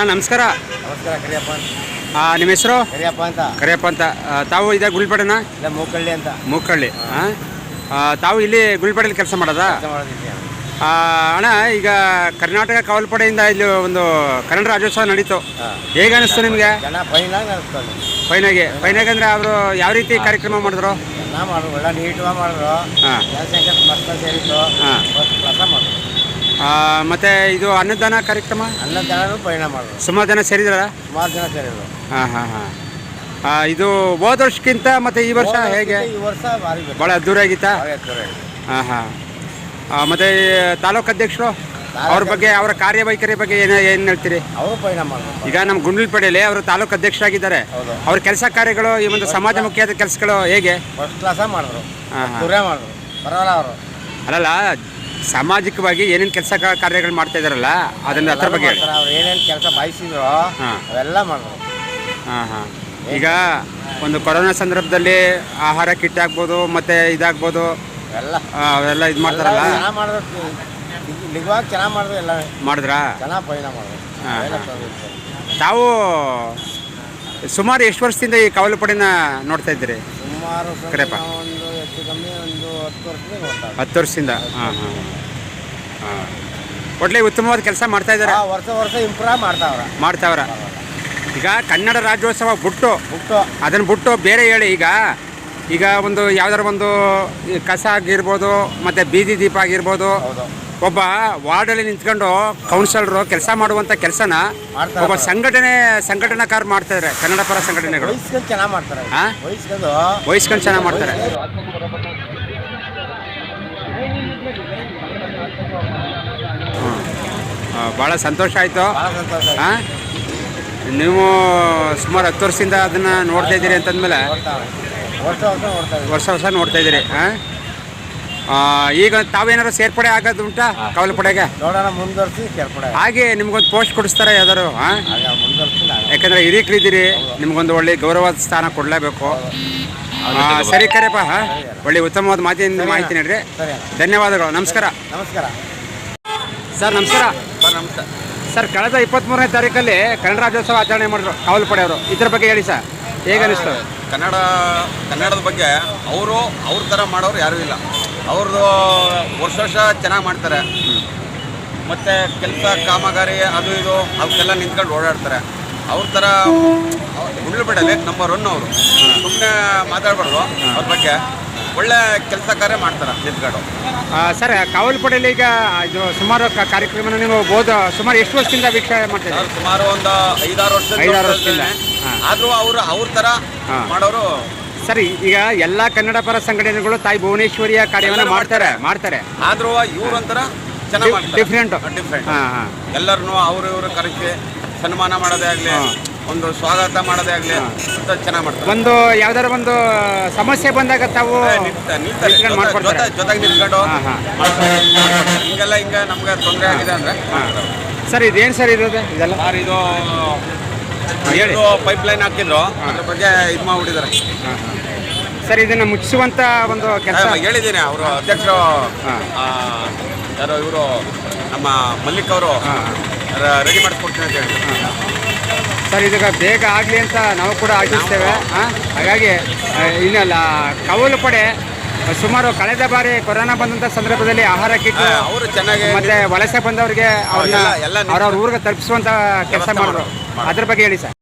ಅಣ್ಣ ನಮಸ್ಕಾರ. ನಮಸ್ಕಾರ ಕರಿಯಪ್ಪ ನಿಮ್ಮ ಹೆಸರು? ಕರಿಯಪ್ಪ ಅಂತ. ಕರಿಯಪ್ಪ ಅಂತ. ಆ, ತಾವು ಇದೇ ಗುಲ್ಪಡೆನ? ಇಲ್ಲ ಮೂಕಳ್ಳಿ ಅಂತ. ಮೂಕಳ್ಳಿ ತಾವು ಇಲ್ಲಿ ಗುಲ್ಪಡೆಯಲ್ಲಿ ಕೆಲಸ ಮಾಡೋದಾ? ಕೆಲಸ ಮಾಡೋದಿಕ್ಕೆ ಆ, ಅಣ್ಣ ಈಗ ಕರ್ನಾಟಕ ಕಾವಲ್ಪಡೆಯಿಂದ ಇಲ್ಲಿ ಒಂದು ಕನ್ನಡ ರಾಜ್ಯೋತ್ಸವ ನಡೀತು. ಹಾಂ. ಹೇಗೆ ಅನಿಸ್ತು ನಿಮಗೆ? ಜನ ಫೈನಾಗಿ ಫೈನ್ ಫೈನಾಗೆ ಫೈನಾಗೆ ಅಂದರೆ ಅವರು ಯಾವ ರೀತಿ ಕಾರ್ಯಕ್ರಮ ಮಾಡಿದ್ರು? ನಾ ಮಾಡಿದ್ರು ಒಳ್ಳೆ ನೀಟ್ವಾಗಿ ಮಾಡಿದ್ರು. ಹಾಂ. ಜನಸಂಖ್ಯೆ ಮಸ್ತ ಸೇರಿತ್ತು. ಹಾಂ. ಫಸ್ಟ್ ಮತ್ತು ಇದು ಅನ್ನದಾನ ಕಾರ್ಯಕ್ರಮ? ಅನ್ನದಾನ ಪರಿಣಾಮ ಮಾಡಿದ್ರು ಸುಮಾರು ಜನ ಸೇರಿದ್ರ? ಸುಮಾರು ಜನ ಸೇರಿದ್ರು. ಹಾಂ ಹಾಂ ಹಾಂ. ಇದು ಹೋದ ವರ್ಷಕ್ಕಿಂತ ಮತ್ತು ಈ ವರ್ಷ ಹೇಗೆ? ಈ ವರ್ಷ ಭಾರಿ ಬೇಕು ಭಾಳ ಆಗಿತ್ತಾ? ಭಾರಿ. ಹಾಂ ಹಾಂ. ಮತ್ತು ತಾಲೂಕು ಅಧ್ಯಕ್ಷರು ಅವ್ರ ಬಗ್ಗೆ ಅವರ ಕಾರ್ಯವೈಖರಿ ಬಗ್ಗೆ ಏನು ಏನು ಹೇಳ್ತೀರಿ? ಅವರು ಪರಿಣಾಮ ಈಗ ನಮ್ಮ ಗುಂಡ್ಲುಪೇಟೆಯಲ್ಲಿ ಅವರು ತಾಲೂಕು ಅಧ್ಯಕ್ಷರಾಗಿದ್ದಾರೆ. ಹೌದು. ಅವ್ರ ಕೆಲಸ ಕಾರ್ಯಗಳು ಈ ಒಂದು ಸಮಾಜಮುಖಿಯಾದ ಕೆಲಸಗಳು ಹೇಗೆ? ಫಸ್ಟ್ ಕ್ಲಾಸ ಮಾಡಿದ್ರು. ಹಾಂ ಹಾಂ. ದೂರೇ ಮಾಡಿದ್ರು. ಪರವಾಗಿಲ್ಲ ಅವರು. ಅಲ್ಲಲ್ಲ ಸಾಮಾಜಿಕವಾಗಿ ಏನೇನು ಕೆಲಸ ಕಾರ್ಯಗಳು ಮಾಡ್ತಾ ಇದಾರಲ್ಲ ಅದನ್ನ ಅದ್ರ ಬಗ್ಗೆ ಹೇಳಿ. ಅವ್ರು ಏನೇನು ಕೆಲಸ ಬಯಸಿದ್ರು ಹಾಂ. ಅವೆಲ್ಲ ಮಾಡಿದ್ರು ಹಾಂ ಹಾಂ. ಈಗ ಒಂದು ಕೊರೋನಾ ಸಂದರ್ಭದಲ್ಲಿ ಆಹಾರ ಕಿಟ್ ಆಗ್ಬೋದು ಮತ್ತೆ ಇದಾಗ್ಬೋದು. ಎಲ್ಲ. ಆ, ಅವೆಲ್ಲ ಇದು ಮಾಡ್ತಾರಲ್ಲ? ಚೆನ್ನಾಗಿ ಮಾಡಿದ್ರು ನಿಜವಾಗಿ ಚೆನ್ನಾಗಿ ಮಾಡಿದ್ರು ಎಲ್ಲ ಮಾಡಿದ್ರಾ? ಚೆನ್ನಾಗಿ ಮಾಡಿದ್ರು ಹಾಂ. ತೊಂದ್ರೆ. ತಾವು ಸುಮಾರು ಎಷ್ಟು ವರ್ಷದಿಂದ ಈ ಕಾವಲು ಪಡೆನ ನೋಡ್ತಾ ಇದ್ದೀರಿ? ಸುಮಾರು. ನಾವು ಕಮ್ಮಿ ಒಂದು ಹತ್ತು ವರ್ಷದಿಂದ. ಹಾಂ ಹಾಂ ಹಾಂ. ಒಟ್ಲೆ ಉತ್ತಮವಾದ ಕೆಲಸ ಮಾಡ್ತಾ ಇದ್ದಾರೆ ಆ ವರ್ಷ ವರ್ಷ ಇಂಪ್ರೂವ್ ಮಾಡ್ತಾವ್ರ. ಮಾಡ್ತಾವ್ರ. ಈಗ ಕನ್ನಡ ರಾಜ್ಯೋತ್ಸವ ಬಿಟ್ಟು. ಬಿಟ್ಟು. ಅದನ್ನು ಬಿಟ್ಟು ಬೇರೆ ಹೇಳಿ ಈಗ ಈಗ ಒಂದು ಯಾವ್ದಾರ ಒಂದು ಈ ಕಸ ಆಗಿರ್ಬೋದು ಮತ್ತು ಬೀದಿ ದೀಪ ಆಗಿರ್ಬೋದು ಒಬ್ಬ ವಾರ್ಡಲ್ಲಿ ನಿಂತ್ಕೊಂಡು ಕೌನ್ಸಿಲರು ಕೆಲಸ ಮಾಡುವಂಥ ಕೆಲಸನ ಒಬ್ಬ ಸಂಘಟನೆ ಸಂಘಟನಾಕಾರ ಇದ್ದಾರೆ ಕನ್ನಡ ಪರ ಸಂಘಟನೆಗಳು. ಚೆನ್ನಾಗಿ ಮಾಡ್ತಾರೆ. ವಹಿಸ್ಕೊಂಡು ಚೆನ್ನಾಗಿ ಮಾಡ್ತಾರೆ. ಭಾಳ ಸಂತೋಷ ಆಯಿತು. ಹಾಂ? ನೀವು ಸುಮಾರು ಹತ್ತು ವರ್ಷದಿಂದ ಅದನ್ನು ನೋಡ್ತಾ ಇದ್ದೀರಿ ಅಂತಂದಮೇಲೆ ವರ್ಷ ವರ್ಷ ನೋಡ್ತಾ ಇದ್ದೀರಿ ಹಾಂ? ಈಗ ತಾವೇನಾದ್ರು ಸೇರ್ಪಡೆ ಆಗೋದು ಉಂಟಾ ಕವಲ್ ಪಡೆಗೆ ನೋಡೋಣ ಮುಂದುವರ್ಸಿ ಹಾಗೆ ನಿಮ್ಗೊಂದು ಪೋಸ್ಟ್ ಕೊಡಿಸ್ತಾರೆ ಯಾವ್ದಾರು ಹಾಂ? ಯಾಕಂದರೆ ನಿಮ್ಗೊಂದು ಒಳ್ಳೆ ಗೌರವದ ಸ್ಥಾನ ಕೊಡಲೇಬೇಕು. ಸರಿ ಕರೆಪ್ಪ ಒಳ್ಳೆ ಉತ್ತಮವಾದ ಮಾತಿನಿಂದ ಮಾಹಿತಿ ನೀಡ್ರಿ ಧನ್ಯವಾದಗಳು. ನಮಸ್ಕಾರ. ನಮಸ್ಕಾರ. ಸರ್ ನಮಸ್ಕಾರ. ಸರ್ ನಮಸ್ಕಾರ ಸರ್ ಕಳೆದ ಇಪ್ಪತ್ತ್ಮೂರನೇ ತಾರೀಕಲ್ಲಿ ಕನ್ನಡ ರಾಜ್ಯೋತ್ಸವ ಆಚರಣೆ ಮಾಡಿದ್ರು ಕಾವಲು ಪಡೆಯವರು ಇದ್ರ ಬಗ್ಗೆ ಹೇಳಿ ಸರ್. ಹೇಗೆ ಅನಿಸ್ತು? ಕನ್ನಡ ಕನ್ನಡದ ಬಗ್ಗೆ ಅವರು ಅವ್ರ ಥರ ಮಾಡೋರು ಯಾರೂ ಇಲ್ಲ. ಅವ್ರದ್ದು ವರ್ಷ ವರ್ಷ ಚೆನ್ನಾಗಿ ಮಾಡ್ತಾರೆ. ಮತ್ತು ಕೆಲಸ ಕಾಮಗಾರಿ ಅದು ಇದು ಅವಕ್ಕೆಲ್ಲ ನಿಂತ್ಕೊಂಡು ಓಡಾಡ್ತಾರೆ. ಅವ್ರ ಥರ ಉಳ್ಳುಬಿಡಲಿ ನಂಬರ್ ಒನ್ ಅವರು. ಸುಮ್ಮನೆ ಮಾತಾಡ್ಬಾರ್ದು ಅವ್ರ ಬಗ್ಗೆ. ಒಳ್ಳೆ ಕೆಲಸ ಕಾರ್ಯ ಮಾಡ್ತಾರೆ ಫ್ಲಿಪ್ಕಾರ್ಟು ಸರ್ ಕಾವಲು ಪಡೆಯಲ್ಲಿ ಈಗ ಇದು ಸುಮಾರು ಕಾರ್ಯಕ್ರಮ ನೀವು ಬೋಧ ಸುಮಾರು ಎಷ್ಟು ವರ್ಷದಿಂದ ವೀಕ್ಷಣೆ ಮಾಡ್ತಾರೆ ಸುಮಾರು ಒಂದು ಐದಾರು ವರ್ಷ ಐದಾರು ವರ್ಷದಿಂದ. ಆದರೂ ಅವರು ಅವ್ರ ಥರ ಮಾಡೋರು ಸರಿ ಈಗ ಎಲ್ಲ ಕನ್ನಡ ಪರ ಸಂಘಟನೆಗಳು ತಾಯಿ ಭುವನೇಶ್ವರಿಯ ಕಾರ್ಯವನ್ನು ಮಾಡ್ತಾರೆ ಮಾಡ್ತಾರೆ. ಆದರೂ ಇವ್ರಂತರ ಚೆನ್ನಾಗಿ ಡಿಫ್ರೆಂಟ್ ಡಿಫ್ರೆಂಟ್ ಎಲ್ಲರನ್ನು ಅವರು ಇವರು ಕರೆಸಿ ಸನ್ಮಾನ ಮಾಡೋದೇ ಆಗಲಿ ಒಂದು ಸ್ವಾಗತ ಮಾಡೋದೇ ಆಗಲಿ ಅಂತ ಚೆನ್ನಾಗಿ ಮಾಡ್ತಾರೆ. ಒಂದು ಯಾವ್ದಾರ ಒಂದು ಸಮಸ್ಯೆ ಬಂದಾಗ ತಾವು. ನಿಂತ್ಕೊಂಡು ಮಾಡ್ಕೊಡ್ತಾರೆ. ಜೊತೆಗೆ ನಿಂತ್ಕೊಂಡು. ಹಿಂಗೆಲ್ಲ ಹಿಂಗೆ ನಮ್ಗೆ ತೊಂದರೆ ಆಗಿದೆ ಅಂದ್ರೆ ಸರ್ ಇದೇನು ಸರ್ ಇರೋದು ಇದೆಲ್ಲ? ಸರ್ ಇದು ಏನು ಇದು ಪೈಪ್ ಲೈನ್ ಹಾಕಿದ್ರು. ಅದ್ರ ಬಗ್ಗೆ ಇದು ಮಾಡಿಬಿಟ್ಟಿದ್ದಾರೆ ಸರ್ ಇದನ್ನು ಮುಚ್ಚಿಸುವಂತ ಒಂದು ಕೆಲಸ? ಹೇಳಿದ್ದೀನಿ. ಅವರು ಅಧ್ಯಕ್ಷರು ಯಾರೋ ಇವರು ನಮ್ಮ ಮಲ್ಲಿಕ್ ಅವರು. ರೆಡಿ ಮಾಡಿಸ್ಕೊಡ್ತೀನಿ ಅಂತ ಹೇಳಿದ್ರು. ಸರ್ ಇದೀಗ ಬೇಗ ಆಗಲಿ ಅಂತ ನಾವು ಕೂಡ ಆಶಿಸ್ತೇವೆ. ಹಾಂ ಹಾಗಾಗಿ ಇನ್ನೆಲ್ಲ ಕವಲು ಪಡೆ ಸುಮಾರು ಕಳೆದ ಬಾರಿ ಕೊರೋನಾ ಬಂದಂಥ ಸಂದರ್ಭದಲ್ಲಿ ಆಹಾರ ಕಿಟ್ ಅವರು ಚೆನ್ನಾಗಿ ಮತ್ತೆ ವಲಸೆ ಬಂದವರಿಗೆ ಅವ್ರನ್ನ ಎಲ್ಲ- ಅವ್ರವ್ರ ಊರಿಗೆ ತಲುಪಿಸುವಂತ ಕೆಲಸ ಮಾಡೋರು ಮಾಡಿದ್ರು. ಅದ್ರ ಬಗ್ಗೆ ಹೇಳಿ ಸರ್.